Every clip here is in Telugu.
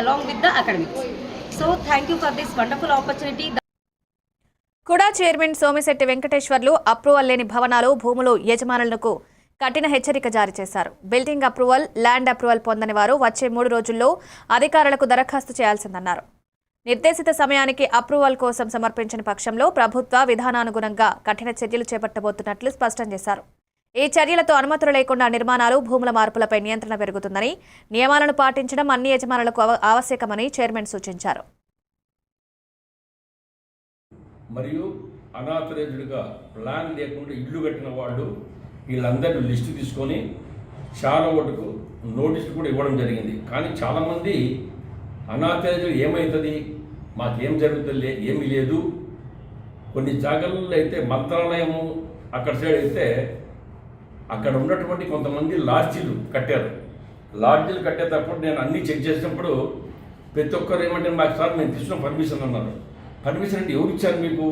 along with the academics. So thank you for this wonderful opportunity. కుడా చైర్మన్ సోమిశెట్టి వెంకటేశ్వర్లు అప్రూవల్ లేని భవనాలు భూములు యజమానులకు కఠిన హెచ్చరిక జారీ చేశారు బిల్డింగ్ అప్రూవల్ ల్యాండ్ అప్రూవల్ పొందని వారు వచ్చే మూడు రోజుల్లో అధికారులకు దరఖాస్తు చేయాల్సిందన్నారు నిర్దేశిత సమయానికి అప్రూవల్ కోసం సమర్పించిన పక్షంలో ప్రభుత్వ విధానానుగుణంగా కఠిన చర్యలు చేపట్టబోతున్నట్లు స్పష్టం చేశారు ఈ చర్యలతో అనుమతులు లేకుండా నిర్మాణాలు భూముల మార్పులపై నియంత్రణ పెరుగుతుందని నియమాలను పాటించడం అన్ని యజమానులకు ఆవశ్యకమని చైర్మన్ సూచించారు. మరియు అనాథరైజ్డ్గా ప్లాన్ లేకుండా ఇల్లు కట్టిన వాళ్ళు వీళ్ళందరినీ లిస్టు తీసుకొని చాలా ఓటుకు నోటీసులు కూడా ఇవ్వడం జరిగింది. కానీ చాలామంది అనాథరైజ్డ్ ఏమవుతుంది మాకేం జరుగుతుంది ఏమీ లేదు. కొన్ని జాగ్రత్తలు అయితే మంత్రాలయము అక్కడ సైడ్ అయితే అక్కడ ఉన్నటువంటి కొంతమంది లాడ్జీలు కట్టారు. లాడ్జీలు కట్టేటప్పుడు నేను అన్నీ చెక్ చేసినప్పుడు ప్రతి ఒక్కరు ఏమంటే మాకు సార్ మేము తీసుకున్న పర్మిషన్ అన్నారు. పర్మిషన్ అంటే ఎవరు ఇచ్చారు మీకు?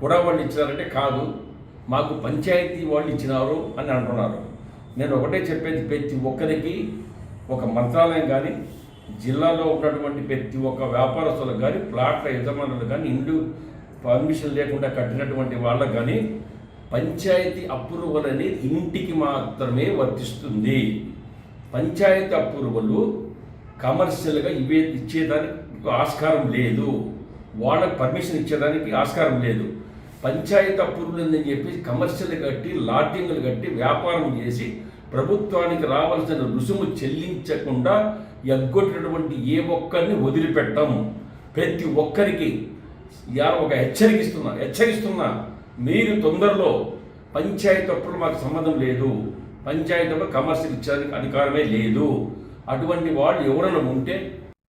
కూడా వాళ్ళు ఇచ్చినారంటే కాదు. మాకు పంచాయతీ వాళ్ళు ఇచ్చినారు అని అంటున్నారు. నేను ఒకటే చెప్పేది ప్రతి ఒక్కరికి ఒక మంత్రాలయం కానీ జిల్లాలో ఉన్నటువంటి ప్రతి ఒక్క వ్యాపారస్తులకు కానీ ప్లాట్ల యజమానులకు కానీ ఇండ్లు పర్మిషన్ లేకుండా కట్టినటువంటి వాళ్ళకు కానీ పంచాయతీ అప్రూవల్ అనేది ఇంటికి మాత్రమే వర్తిస్తుంది. పంచాయతీ అప్రూవలు కమర్షియల్గా ఇవే ఇచ్చేదానికి ఆస్కారం లేదు. వాళ్ళకి పర్మిషన్ ఇచ్చేదానికి ఆస్కారం లేదు. పంచాయతీ అప్రూవల్ అని చెప్పి కమర్షియల్ కట్టి లాడ్జింగ్లు కట్టి వ్యాపారం చేసి ప్రభుత్వానికి రావాల్సిన రుసుము చెల్లించకుండా ఎగ్గొట్టినటువంటి ఏ ఒక్కరిని వదిలిపెట్టం. ప్రతి ఒక్కరికి ఒక హెచ్చరికిస్తున్నా హెచ్చరిస్తున్నా. మీరు తొందరలో పంచాయతీ అప్పుడు మాకు సంబంధం లేదు. పంచాయతీలో కమర్షియల్ ఇచ్చడానికి అధికారమే లేదు. అటువంటి వాళ్ళు ఎవరైనా ఉంటే